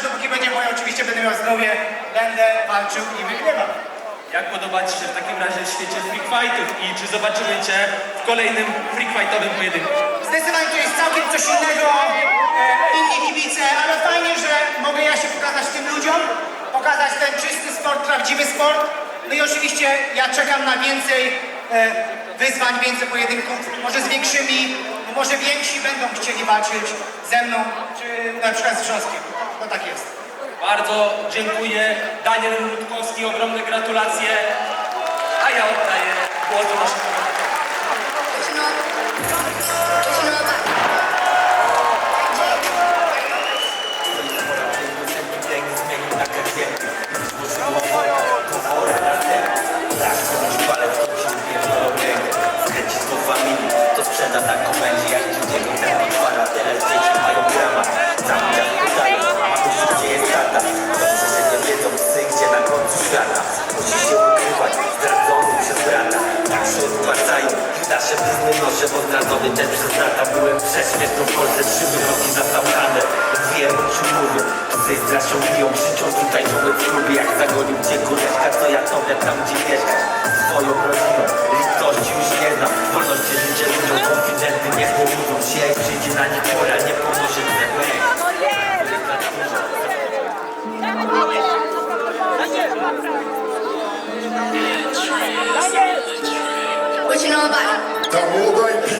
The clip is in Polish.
zawsze, dopóki będzie moje, oczywiście będę miał zdrowie, będę walczył i wygrywam. Jak podoba Ci się w takim razie w świecie freak fightów i czy zobaczymy Cię w kolejnym freak fightowym pojedynku? Zdecydowanie to jest całkiem coś innego, e, inni kibice, ale fajnie, że mogę ja się pokazać tym ludziom, pokazać ten czysty sport, prawdziwy sport. No i oczywiście ja czekam na więcej e, wyzwań, więcej pojedynków, może z większymi, no może więksi będą chcieli walczyć ze mną, czy na przykład z Wrząskiem. No tak jest. Bardzo dziękuję. Daniel Rutkowski, ogromne gratulacje. A ja oddaję głos do Pacajn, nasze blizny noszę odradzony też przez lata Byłem prześmieszną w Polsce, trzy wyroki zasałkane Wiem, czy mówię, psy straszą biją Krzyczą tutaj człowiek w klubie, jak zagonił cię kureczka To ja tobie tam, gdzie mieszkasz, swoją rodziną Litości już nie znam, wolności życzę ludziom Konfidentny niech mówią się, jak przyjdzie na nich pora, nie pora nobody.